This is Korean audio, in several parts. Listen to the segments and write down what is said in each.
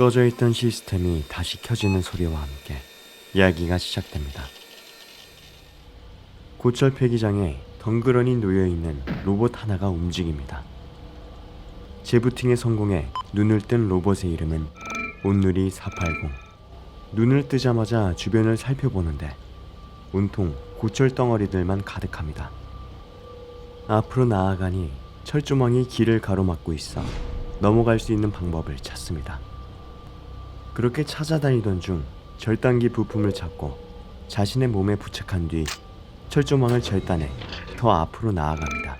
꺼져 있던 시스템이 다시 켜지는 소리와 함께 이야기가 시작됩니다. 고철 폐기장에 덩그러니 놓여 있는 로봇 하나가 움직입니다. 재부팅에 성공해 눈을 뜬 로봇의 이름은 온누리 480. 눈을 뜨자마자 주변을 살펴보는데 온통 고철 덩어리들만 가득합니다. 앞으로 나아가니 철조망이 길을 가로막고 있어 넘어갈 수 있는 방법을 찾습니다. 그렇게 찾아다니던 중 절단기 부품을 찾고 자신의 몸에 부착한 뒤 철조망을 절단해 더 앞으로 나아갑니다.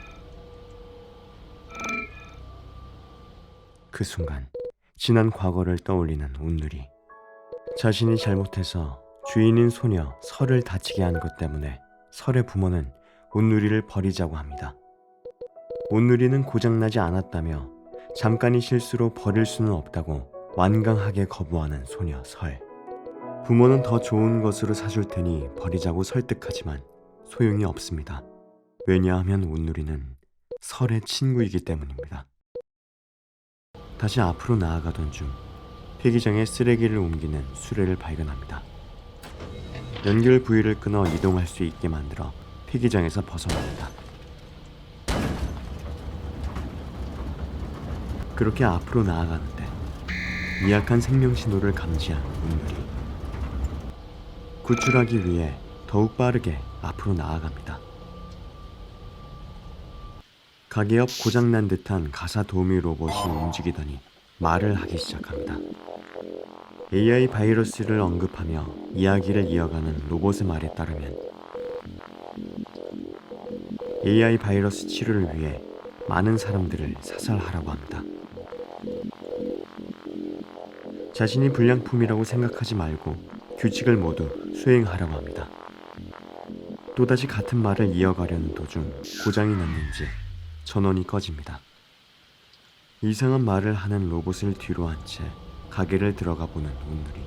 그 순간 지난 과거를 떠올리는 온누리 자신이 잘못해서 주인인 소녀 설을 다치게 한 것 때문에 설의 부모는 온누리를 버리자고 합니다. 온누리는 고장나지 않았다며 잠깐의 실수로 버릴 수는 없다고 완강하게 거부하는 소녀 설. 부모는 더 좋은 것으로 사줄 테니 버리자고 설득하지만 소용이 없습니다. 왜냐하면 온누리는 설의 친구이기 때문입니다. 다시 앞으로 나아가던 중 폐기장에 쓰레기를 옮기는 수레를 발견합니다. 연결 부위를 끊어 이동할 수 있게 만들어 폐기장에서 벗어납니다. 그렇게 앞으로 나아가는데 미약한 생명 신호를 감지한 온누리. 구출하기 위해 더욱 빠르게 앞으로 나아갑니다. 가게 옆 고장난 듯한 가사 도우미 로봇이 움직이더니 말을 하기 시작합니다. AI 바이러스를 언급하며 이야기를 이어가는 로봇의 말에 따르면 AI 바이러스 치료를 위해 많은 사람들을 사살하라고 합니다. 자신이 불량품이라고 생각하지 말고 규칙을 모두 수행하라고 합니다. 또다시 같은 말을 이어가려는 도중 고장이 났는지 전원이 꺼집니다. 이상한 말을 하는 로봇을 뒤로 한 채 가게를 들어가 보는 온누리.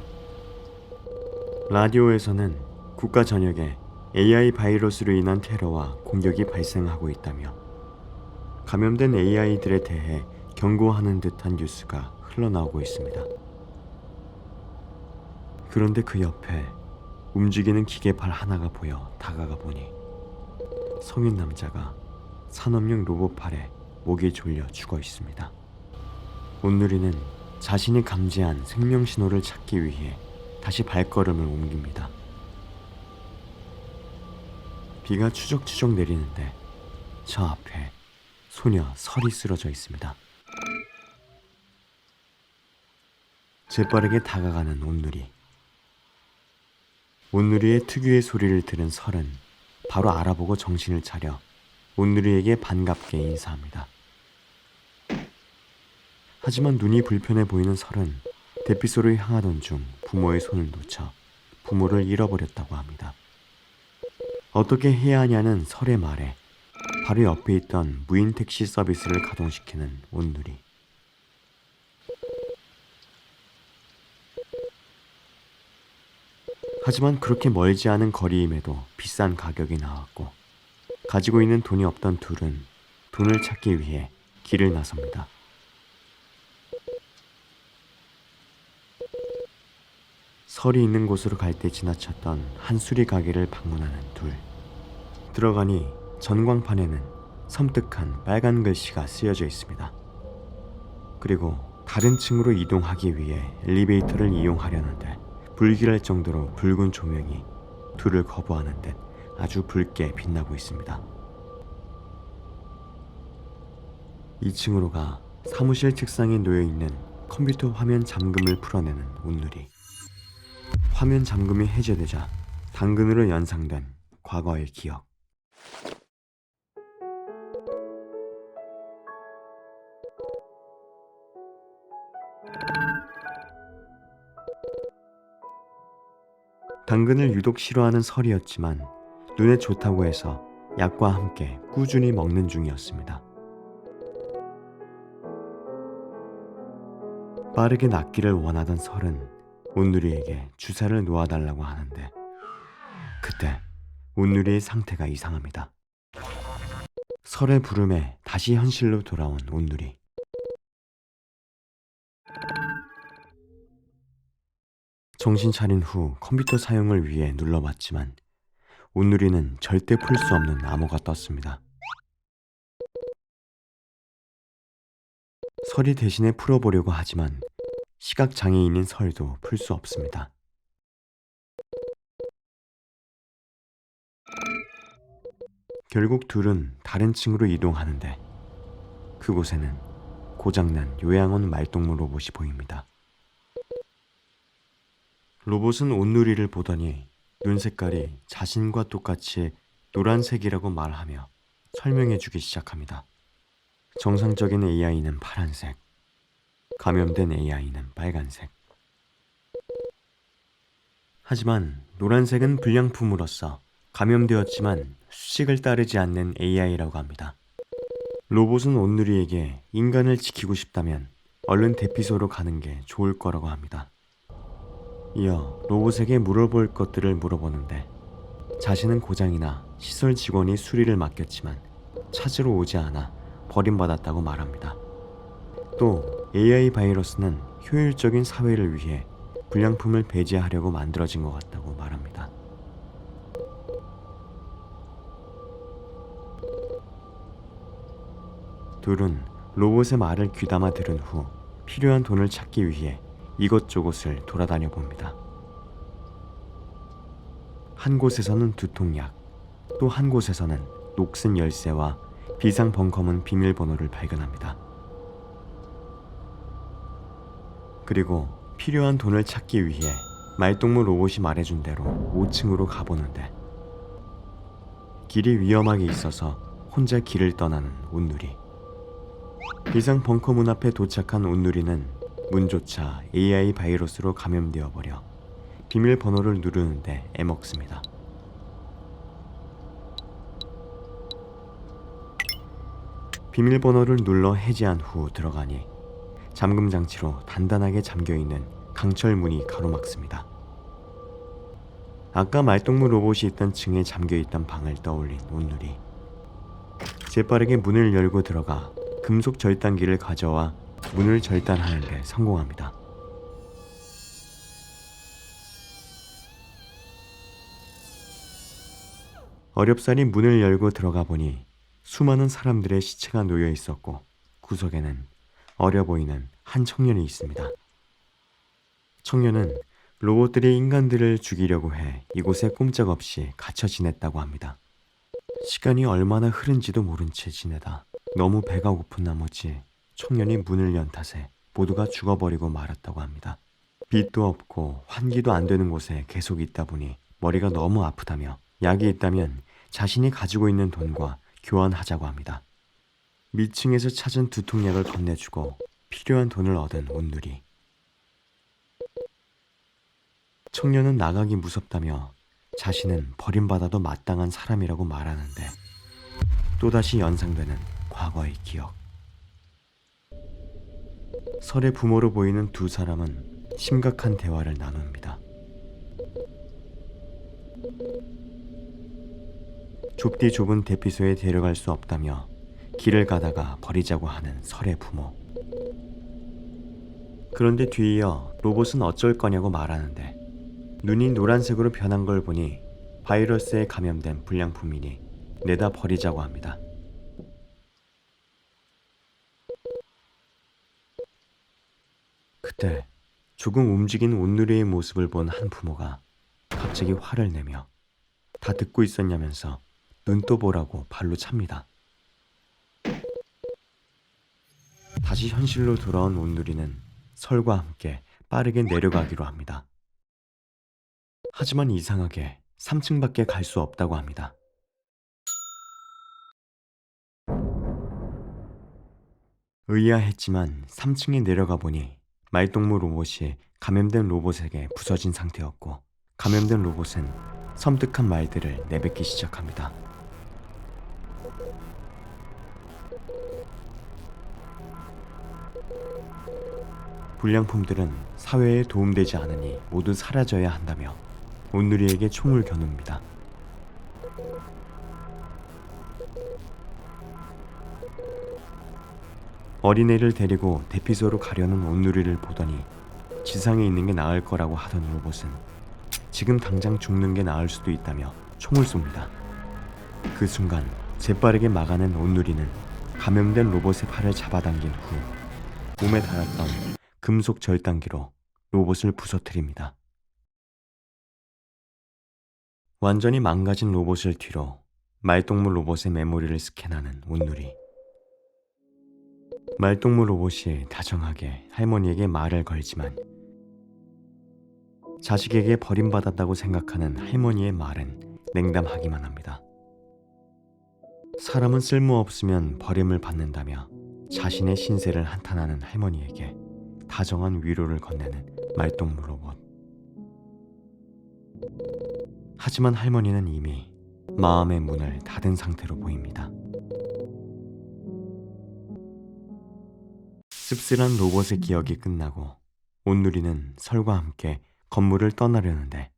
라디오에서는 국가 전역에 AI 바이러스로 인한 테러와 공격이 발생하고 있다며 감염된 AI들에 대해 경고하는 듯한 뉴스가 흘러나오고 있습니다. 그런데 그 옆에 움직이는 기계팔 하나가 보여 다가가 보니 성인 남자가 산업용 로봇팔에 목이 졸려 죽어 있습니다. 온누리는 자신이 감지한 생명 신호를 찾기 위해 다시 발걸음을 옮깁니다. 비가 추적추적 내리는데 저 앞에 소녀 설이 쓰러져 있습니다. 재빠르게 다가가는 온누리. 온누리의 특유의 소리를 들은 설은 바로 알아보고 정신을 차려 온누리에게 반갑게 인사합니다. 하지만 눈이 불편해 보이는 설은 대피소를 향하던 중 부모의 손을 놓쳐 부모를 잃어버렸다고 합니다. 어떻게 해야 하냐는 설의 말에 바로 옆에 있던 무인 택시 서비스를 가동시키는 온누리. 하지만 그렇게 멀지 않은 거리임에도 비싼 가격이 나왔고 가지고 있는 돈이 없던 둘은 돈을 찾기 위해 길을 나섭니다. 설이 있는 곳으로 갈 때 지나쳤던 한 수리 가게를 방문하는 둘. 들어가니 전광판에는 섬뜩한 빨간 글씨가 쓰여져 있습니다. 그리고 다른 층으로 이동하기 위해 엘리베이터를 이용하려는데 불길할 정도로 붉은 조명이 둘을 거부하는 듯 아주 붉게 빛나고 있습니다. 2층으로 가 사무실 책상에 놓여 있는 컴퓨터 화면 잠금을 풀어내는 온누리. 화면 잠금이 해제되자 당근으로 연상된 과거의 기억. 당근을 유독 싫어하는 설이었지만 눈에 좋다고 해서 약과 함께 꾸준히 먹는 중이었습니다. 빠르게 낫기를 원하던 설은 온누리에게 주사를 놓아달라고 하는데 그때 온누리의 상태가 이상합니다. 설의 부름에 다시 현실로 돌아온 온누리. 정신 차린 후 컴퓨터 사용을 위해 눌러봤지만 온누리는 절대 풀 수 없는 암호가 떴습니다. 설이 대신에 풀어보려고 하지만 시각 장애인인 설도 풀 수 없습니다. 결국 둘은 다른 층으로 이동하는데 그곳에는 고장난 요양원 말동무 로봇이 보입니다. 로봇은 온누리를 보더니 눈 색깔이 자신과 똑같이 노란색이라고 말하며 설명해 주기 시작합니다. 정상적인 AI는 파란색, 감염된 AI는 빨간색. 하지만 노란색은 불량품으로서 감염되었지만 수식을 따르지 않는 AI라고 합니다. 로봇은 온누리에게 인간을 지키고 싶다면 얼른 대피소로 가는 게 좋을 거라고 합니다. 이어 로봇에게 물어볼 것들을 물어보는데 자신은 고장이나 시설 직원이 수리를 맡겼지만 찾으러 오지 않아 버림받았다고 말합니다. 또 AI 바이러스는 효율적인 사회를 위해 불량품을 배제하려고 만들어진 것 같다고 말합니다. 둘은 로봇의 말을 귀담아 들은 후 필요한 돈을 찾기 위해 이것저것을 돌아다녀 봅니다. 한 곳에서는 두통약, 또 한 곳에서는 녹슨 열쇠와 비상 벙커문 비밀번호를 발견합니다. 그리고 필요한 돈을 찾기 위해 말동무 로봇이 말해준 대로 5층으로 가보는데 길이 위험하게 있어서 혼자 길을 떠나는 온누리. 비상 벙커 문 앞에 도착한 온누리는 문조차 AI 바이러스로 감염되어 버려 비밀번호를 누르는데 애먹습니다. 비밀번호를 눌러 해제한 후 들어가니 잠금 장치로 단단하게 잠겨 있는 강철 문이 가로막습니다. 아까 말동무 로봇이 있던 층에 잠겨 있던 방을 떠올린 온누리. 재빠르게 문을 열고 들어가 금속 절단기를 가져와 문을 절단하는 데 성공합니다. 어렵사리 문을 열고 들어가 보니 수많은 사람들의 시체가 놓여 있었고 구석에는 어려 보이는 한 청년이 있습니다. 청년은 로봇들이 인간들을 죽이려고 해 이곳에 꼼짝없이 갇혀 지냈다고 합니다. 시간이 얼마나 흐른지도 모른 채 지내다 너무 배가 고픈 나머지 청년이 문을 연 탓에 모두가 죽어버리고 말았다고 합니다. 빛도 없고 환기도 안 되는 곳에 계속 있다 보니 머리가 너무 아프다며 약이 있다면 자신이 가지고 있는 돈과 교환하자고 합니다. 미층에서 찾은 두통약을 건네주고 필요한 돈을 얻은 온누리. 청년은 나가기 무섭다며 자신은 버림받아도 마땅한 사람이라고 말하는데 또다시 연상되는 과거의 기억. 설의 부모로 보이는 두 사람은 심각한 대화를 나눕니다. 좁디 좁은 대피소에 데려갈 수 없다며 길을 가다가 버리자고 하는 설의 부모. 그런데 뒤이어 로봇은 어쩔 거냐고 말하는데 눈이 노란색으로 변한 걸 보니 바이러스에 감염된 불량품이니 내다 버리자고 합니다. 그때 조금 움직인 온누리의 모습을 본 한 부모가 갑자기 화를 내며 다 듣고 있었냐면서 눈 떠보라고 발로 찹니다. 다시 현실로 돌아온 온누리는 설과 함께 빠르게 내려가기로 합니다. 하지만 이상하게 3층밖에 갈 수 없다고 합니다. 의아했지만 3층에 내려가 보니 말동무 로봇이 감염된 로봇에게 부서진 상태였고 감염된 로봇은 섬뜩한 말들을 내뱉기 시작합니다. 불량품들은 사회에 도움되지 않으니 모두 사라져야 한다며 온누리에게 총을 겨눕니다. 어린애를 데리고 대피소로 가려는 온누리를 보더니 지상에 있는 게 나을 거라고 하던 로봇은 지금 당장 죽는 게 나을 수도 있다며 총을 쏩니다. 그 순간 재빠르게 막아낸 온누리는 감염된 로봇의 팔을 잡아당긴 후 몸에 달았던 금속 절단기로 로봇을 부서뜨립니다. 완전히 망가진 로봇을 뒤로 말동물 로봇의 메모리를 스캔하는 온누리. 말동물 로봇이 다정하게 할머니에게 말을 걸지만 자식에게 버림받았다고 생각하는 할머니의 말은 냉담하기만 합니다. 사람은 쓸모없으면 버림을 받는다며 자신의 신세를 한탄하는 할머니에게 다정한 위로를 건네는 말동물 로봇. 하지만 할머니는 이미 마음의 문을 닫은 상태로 보입니다. 씁쓸한 로봇의 기억이 끝나고 온누리는 설과 함께 건물을 떠나려는데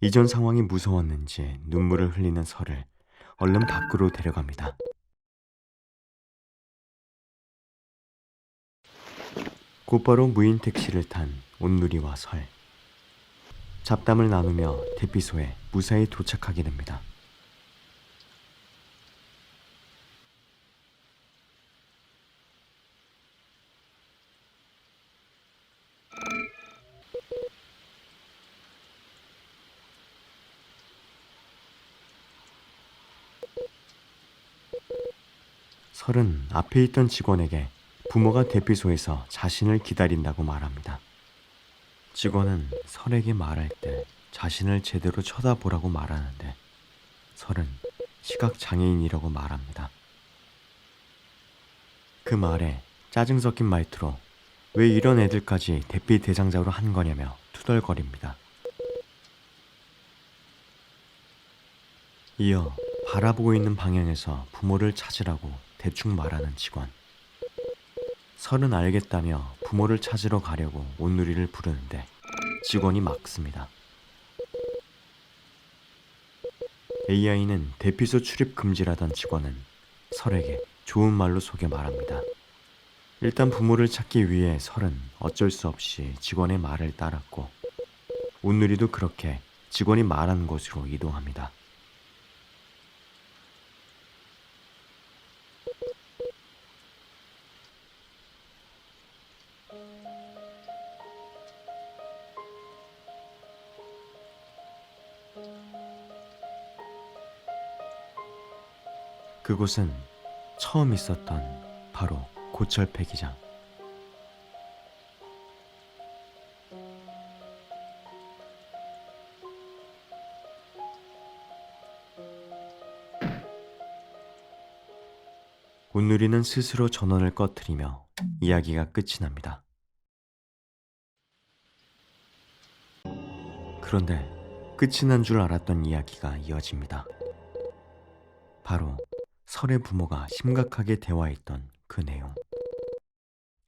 이전 상황이 무서웠는지 눈물을 흘리는 설을 얼른 밖으로 데려갑니다. 곧바로 무인 택시를 탄 온누리와 설. 잡담을 나누며 대피소에 무사히 도착하게 됩니다. 설은 앞에 있던 직원에게 부모가 대피소에서 자신을 기다린다고 말합니다. 직원은 설에게 말할 때 자신을 제대로 쳐다보라고 말하는데 설은 시각 장애인이라고 말합니다. 그 말에 짜증 섞인 말투로 왜 이런 애들까지 대피 대상자로 한 거냐며 투덜거립니다. 이어 바라보고 있는 방향에서 부모를 찾으라고 대충 말하는 직원. 설은 알겠다며 부모를 찾으러 가려고 온누리를 부르는데 직원이 막습니다. AI는 대피소 출입 금지라던 직원은 설에게 좋은 말로 속여 말합니다. 일단 부모를 찾기 위해 설은 어쩔 수 없이 직원의 말을 따랐고 온누리도 그렇게 직원이 말한 곳으로 이동합니다. 그곳은 처음 있었던 바로 고철 폐기장. 온누리는 스스로 전원을 꺼트리며 이야기가 끝이 납니다. 그런데 끝이 난 줄 알았던 이야기가 이어집니다. 바로 설의 부모가 심각하게 대화했던 그 내용.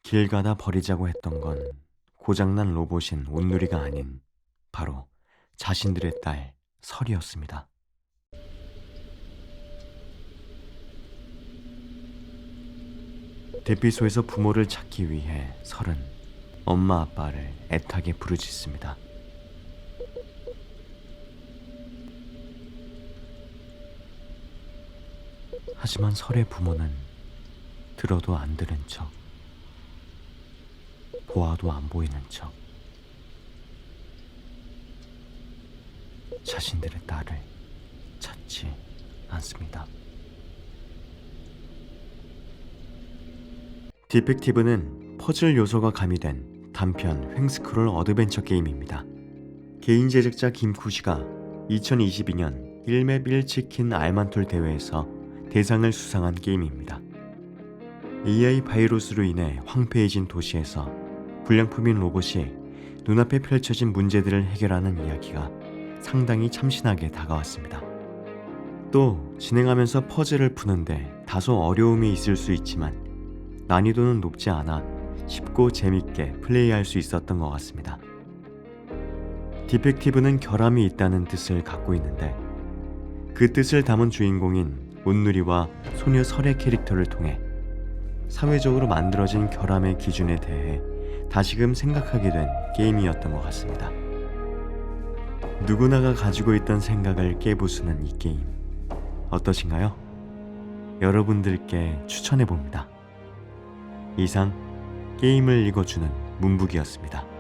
길 가다 버리자고 했던 건 고장난 로봇인 온누리가 아닌 바로 자신들의 딸 설이었습니다. 대피소에서 부모를 찾기 위해 설은 엄마 아빠를 애타게 부르짖습니다. 하지만 설의 부모는 들어도 안 들은 척, 보아도 안 보이는 척, 자신들의 딸을 찾지 않습니다. 디펙티브는 퍼즐 요소가 가미된 단편 횡스크롤 어드벤처 게임입니다. 개인 제작자 김쿠시가 2022년 1맵 1치킨 알만톨 대회에서 대상을 수상한 게임입니다. AI 바이러스로 인해 황폐해진 도시에서 불량품인 로봇이 눈앞에 펼쳐진 문제들을 해결하는 이야기가 상당히 참신하게 다가왔습니다. 또 진행하면서 퍼즐을 푸는데 다소 어려움이 있을 수 있지만 난이도는 높지 않아 쉽고 재밌게 플레이할 수 있었던 것 같습니다. 디펙티브는 결함이 있다는 뜻을 갖고 있는데 그 뜻을 담은 주인공인 온누리와 소녀 설의 캐릭터를 통해 사회적으로 만들어진 결함의 기준에 대해 다시금 생각하게 된 게임이었던 것 같습니다. 누구나가 가지고 있던 생각을 깨부수는 이 게임 어떠신가요? 여러분들께 추천해 봅니다. 이상 게임을 읽어주는 문북이었습니다.